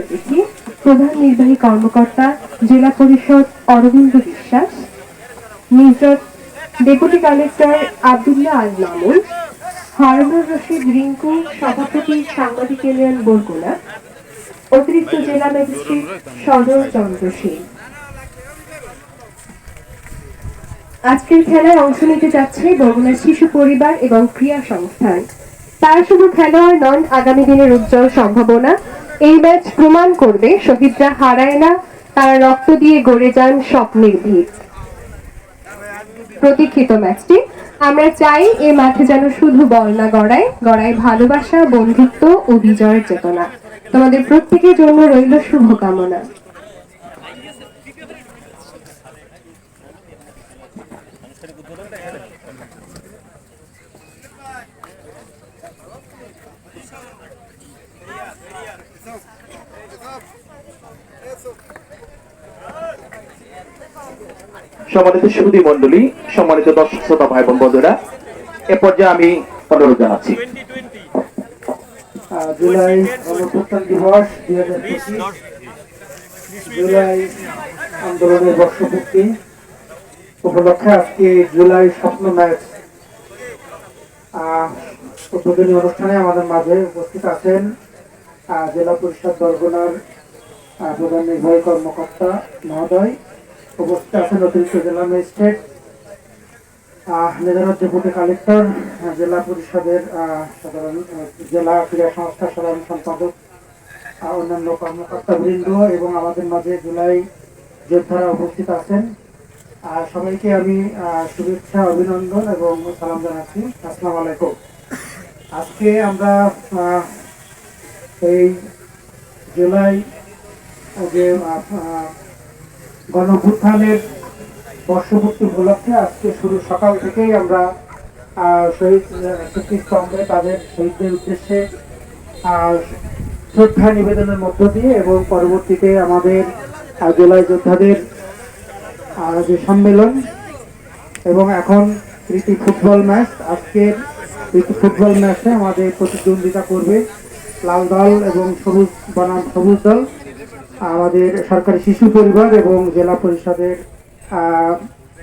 অতিথি প্রধান নির্বাহী কর্মকর্তা, জেলা পরিষদ Aurobindo Biswas, major deputy collector Abdullah Al Mamun, Harunur Rashid Rinku, সভাপতি সাংবাদিক ইউনিয়ন বরগুনা, অতিরিক্ত জেলা ম্যাজিস্ট্রেট সদর চন্দ্র সিং আজকের খেলায় অংশ নিতে যাচ্ছে বরগুনা শিশু পরিবার এবং ক্রীড়া সংস্থান। তারা শুধু খেলোয়াড় নন আগামী দিনের উজ্জ্বল সম্ভাবনা। এই ম্যাচ প্রমাণ করবে শহীদরা হারায় না, তারা রক্ত দিয়ে গড়ে যান স্বপ্নের ভিত। প্রতীক্ষিত ম্যাচটি, আমরা চাই এই মাঠে যেন শুধু বল না গড়ায় গড়ায় ভালোবাসা, বন্ধুত্ব ও বিজয়ের চেতনা। তোমাদের প্রত্যেকের জন্য রইল শুভকামনা। সম্মানিত সুদী মন্ডলী সম্মানিত দর্শক, শ্রোতা, ভাই বোন, বন্ধুরা, এ পর্যায়ে আমি অনুরোধ জানাচ্ছি। জুলাই গণপ্রস্থান দিবস দুই হাজার পঁচিশ, জুলাই আন্দোলনের বর্ষপূর্তি উপলক্ষে আজকে জুলাই স্বপ্ন ম্যাচ। উদ্বোধনী অনুষ্ঠানে আমাদের মাঝে উপস্থিত আছেন জেলা পরিষদ বরগুনার প্রধান নির্বাহী কর্মকর্তা মহোদয়, উপস্থিত আছেন অতিরিক্ত জেলা ম্যাজিস্ট্রেট মেধারত ডেপুটি কালেক্টর জেলা পরিষদের সাধারণ জেলা ক্রীড়া সংস্থার সাধারণ সম্পাদক অন্যান্য কর্মকর্তাবৃন্দ এবং আমাদের মাঝে জুলাই যোদ্ধারা উপস্থিত আছেন। সবাইকে আমি শুভেচ্ছা, অভিনন্দন এবং সালাম জানাচ্ছি। আসসালামু আলাইকুম। আজকে আমরা এই জুলাই যে গণভুত্থানের বর্ষপূর্তি উপলক্ষে আজকে শুরু সকাল থেকেই আমরা শহীদ স্মৃতিস্তম্ভে তাদের শহীদদের উদ্দেশ্যে শ্রদ্ধা নিবেদনের মধ্য দিয়ে এবং পরবর্তীতে আমাদের জেলায় যোদ্ধাদের যে সম্মেলন এবং এখন প্রীতি ফুটবল ম্যাচ, আজকের প্রীতি ফুটবল ম্যাচে আমাদের প্রতিদ্বন্দ্বিতা করবে লাল দল এবং সবুজ বনাম সবুজ দল আমাদের সরকারি শিশু পরিবার এবং জেলা পরিষদের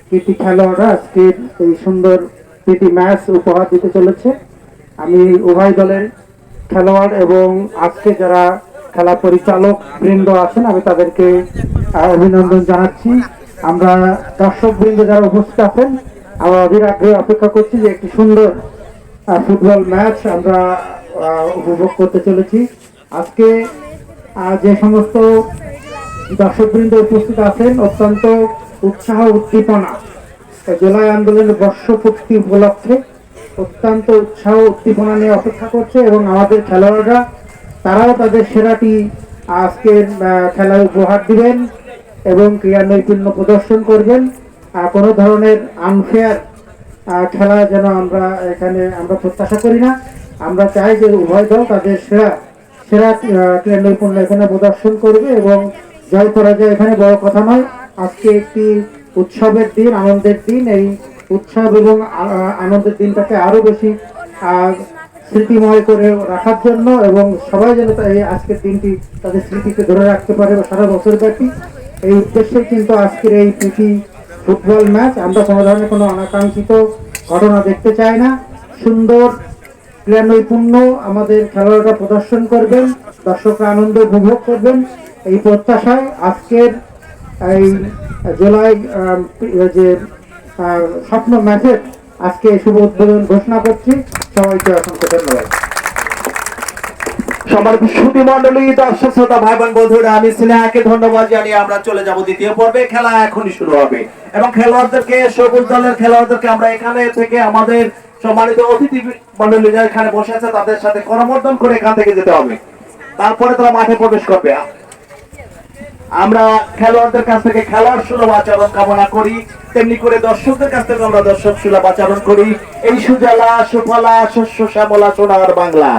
কৃতি খেলোয়াড়রা আজকে এই সুন্দর প্রীতি ম্যাচ উপহার দিতে চলেছে। আমি উভয় দলের খেলোয়াড় এবং আজকে যারা খেলা পরিচালক বৃন্দ আছেন, আমি তাদেরকে অভিনন্দন জানাচ্ছি। আমরা দর্শক বৃন্দ যারা উপস্থিত আছেন, আমরা অধীর আগ্রহে অপেক্ষা করছি যে একটি সুন্দর ফুটবল ম্যাচ আমরা উপভোগ করতে চলেছি। আজকে যে সমস্ত দর্শকবৃন্দ উপস্থিত আছেন, অত্যন্ত উৎসাহ, উদ্দীপনা, জুলাই আন্দোলনের বর্ষপূর্তি উপলক্ষে অত্যন্ত উৎসাহ, উদ্দীপনা নিয়ে অপেক্ষা করছে এবং আমাদের খেলোয়াড়রা, তারাও তাদের সেরাটি আজকের খেলায় উপহার দিবেন এবং ক্রীড়া নৈপুণ্য প্রদর্শন করবেন। কোনো ধরনের আনফেয়ার খেলা যেন আমরা এখানে আমরা প্রত্যাশা করি না। আমরা চাই যে উভয় দল তাদের সেরা সেরা ক্রীড়া নৈপুণ্য এখানে প্রদর্শন করবে এবং জয় পরাজয় এখানে বড় কথা নয়। আজকে একটি উৎসবের দিন, আনন্দের দিন। এই উৎসব এবং আনন্দের দিনটাকে আরও বেশি স্মৃতিময় করে রাখার জন্য এবং সবাই যেন এই আজকের দিনটি তাদের স্মৃতিকে ধরে রাখতে পারে সারা বছর ব্যাপী। এই উদ্দেশ্যে কিন্তু আজকের এই প্রীতি ফুটবল ম্যাচ। আমরা কোনো ধরনের কোনো অনাকাঙ্ক্ষিত ঘটনা দেখতে চাই না। সুন্দর ক্রীড়া নৈপুণ্য আমাদের খেলোয়াড়রা প্রদর্শন করবেন, দর্শকরা আনন্দ উপভোগ করবেন। এই প্রত্যাশায় আজকের এই জুলাই যে স্বপ্ন ম্যাচের আজকে শুভ উদ্বোধন ঘোষণা করছি। সবাইকে অসংখ্য ধন্যবাদ। সম্মানিত সুদী মন্ডলী দর্শক, শ্রোতা ভাই বোন বন্ধুরা, আমি স্নেহাকে ধন্যবাদ জানিয়ে আমরা চলে যাব দ্বিতীয় পর্বে। খেলা এখনই শুরু হবে। এবং খেলোয়াড়দেরকে, সবুজ দলের খেলোয়াড়দেরকে আমরা এখানে থেকে আমাদের সম্মানিত অতিথি মন্ডলী যারা এখানে বসে আছে, তাদের সাথে করমর্দন করে এখান থেকে যেতে হবে। তারপরে তারা মাঠে প্রবেশ করবে। আমরা খেলোয়াড়দের কাছ থেকে খেলার সুলভ আচরণ কামনা করি। তেমনি করে দর্শকদের কাছ থেকে আমরা দর্শক সুলভ আচরণ করি। এই সুজলা, সুফলা, শস্য, শ্যামলা, সোনার বাংলা।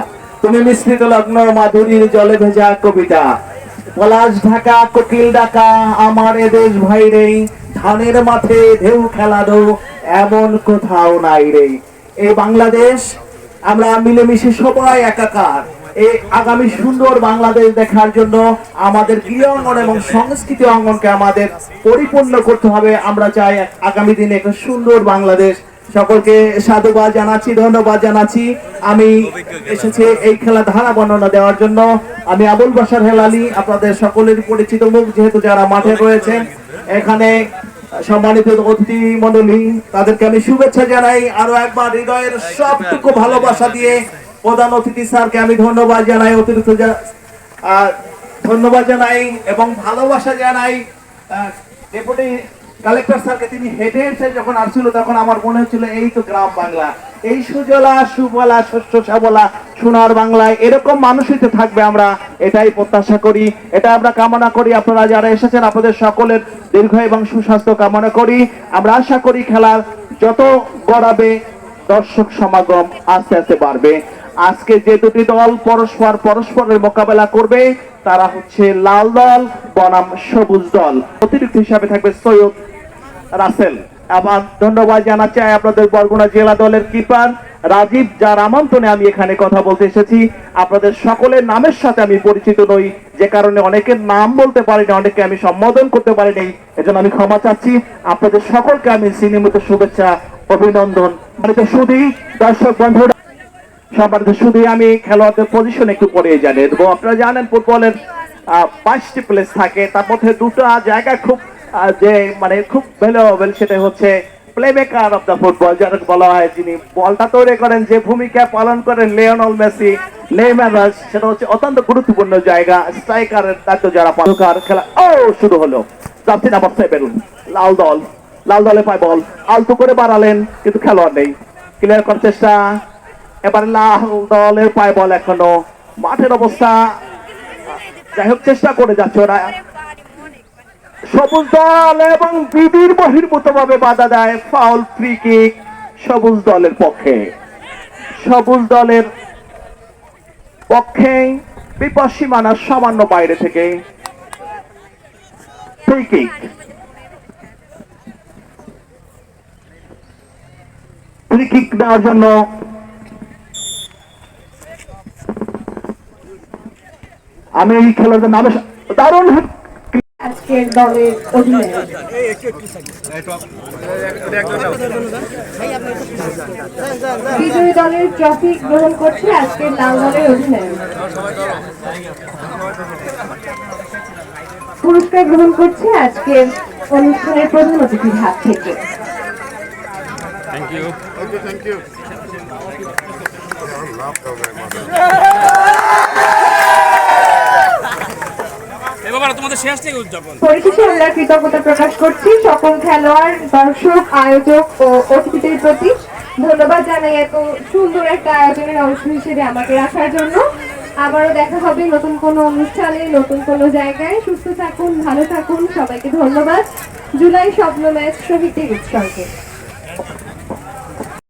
তুমি মিশ্রিত লগ্ন মাধুরীর জলে ভেজা কবিতা। পলাশ ঢাকা, কোকিল ডাকা, আমার দেশ ভাই রে ধানের মাঠে ঢেউ খেলানো, এমন কোথাও নাই রে। এই বাংলাদেশ, আমরা মিলেমিশে সবাই একাকার। এই আগামী সুন্দর বাংলাদেশ দেখার জন্য আমাদের ক্রীড়া অঙ্গন এবং সংস্কৃতি অঙ্গনকে আমাদের পরিপূর্ণ করতে হবে। আমরা চাই আগামী দিনে একটা সুন্দর বাংলাদেশ। সকলকে সাধুবাদ জানাচ্ছি, ধন্যবাদ জানাচ্ছি। আমি এসেছি এই খেলা ধারা বর্ণনা দেওয়ার জন্য। আমি আবুল বাসার হেলালি, আপনাদের সকলের পরিচিত মুখ, যেহেতু যারা মাঠে রয়েছেন। এখানে সম্মানিত অতিথি মন্ডলী তাদেরকে আমি শুভেচ্ছা জানাই। আরও একবার হৃদয়ের সবটুকু ভালোবাসা দিয়ে প্রধান অতিথি স্যারকে আমি ধন্যবাদ জানাই, অতিরিক্ত ধন্যবাদ জানাই এবং ভালোবাসা জানাই। ডেপুটি কালেক্টর স্যারকে তিনি হেঁটে এসে যখন আসছিল, তখন আমার মনে হচ্ছিল, এই তো গ্রাম বাংলা। এই সুজলা, সুবলা, শস্য শ্যামলা সোনার বাংলায় এরকম মানুষই থাকবে আমরা, এটাই প্রত্যাশা করি, এটা আমরা কামনা করি। আপনারা যারা এসেছেন, আপনাদের সকলের দীর্ঘ এবং সুস্বাস্থ্য কামনা করি। আমরা আশা করি খেলার যত গড়াবে, দর্শক সমাগম আস্তে আস্তে বাড়বে। আজকে যে দুটি দল পরস্পর পরস্পরের মোকাবেলা করবে, তারা হচ্ছে লাল দল, বনাম সবুজ দল। অতিরিক্ত হিসাবে থাকবে সৈয়দ রাসেল। আবার ধন্যবাদ জানাচ্ছি। আপনাদের বরগুনা জেলা দলের কিপার রাজীব, যার আমন্ত্রণে আমি এখানে কথা বলতে এসেছি। আপনাদের সকলের নামের সাথে আমি পরিচিত নই, যে কারণে অনেকের নাম বলতে পারি না অনেকে আমি সম্বোধন করতে পারিনি, এজন্য আমি ক্ষমা চাচ্ছি। আপনাদের সকলকে আমি সিনেমিত শুভেচ্ছা, অভিনন্দন। মানে শুধু দর্শক বন্ধুরা, সম্মানিত শুধু আমি খেলোয়াড়দের পজিশন একটু পরে জানিয়ে দেবো। আপনারা জানেন, ফুটবলের পাঁচটি প্লেস থাকে, তার মধ্যে দুটো জায়গা খুব যে মানে খুব ভ্যালুয়েবল সেটা হচ্ছে play maker of the football যারা বলা হয় যিনি বলটা তৈরি করেন, যে ভূমিকা পালন করেন লিওনল মেসি, নেইমার সেটা হচ্ছে অত্যন্ত গুরুত্বপূর্ণ জায়গা স্ট্রাইকারের দায়িত্ব যারা পালন করেন, খেলা, ও, শুরু হলো। জার্সি নাম্বার সেভেন লাল দল, লাল দলে পায় বল, আলতু করে বাড়ালেন, কিন্তু খেলোয়াড় নেই। ক্লিয়ার করার চেষ্টা, এবার লাল দলের পায় বল এখনও। মাঠের অবস্থা, যাই হোক, চেষ্টা করে যাচ্ছে ওরা। সবুজ দল এবং বিবির বহির্ভূত ভাবে বাধা দেয় ফাউল ফ্রি কিক সবুজ দলের পক্ষে। সবুজ দলের পক্ষে বিপদ সীমানার সামান্য বাইরে থেকে। দেওয়ার জন্য আমি এই খেলোয়াড়দের নামে দারুণ আজকের দলের অধিনায়ক বিজয়ী দলের ট্রফি গ্রহণ করছে আজকের লাল দলের অধিনায়ক পুরস্কার গ্রহণ করছে আজকের অনুষ্ঠানের প্রধান অতিথির হাত থেকে। সকল খেলোয়াড়, দর্শক, আয়োজক প্রতি। ধন্যবাদ জানাই এত সুন্দর একটা আয়োজনের অংশ হিসেবে আমাকে রাখার জন্য। আবারও দেখা হবে নতুন কোনো অনুষ্ঠানে, নতুন কোনো জায়গায়। সুস্থ থাকুন, ভালো থাকুন, সবাইকে ধন্যবাদ। জুলাই স্বপ্ন ম্যাচ শহীদের উৎসর্গে।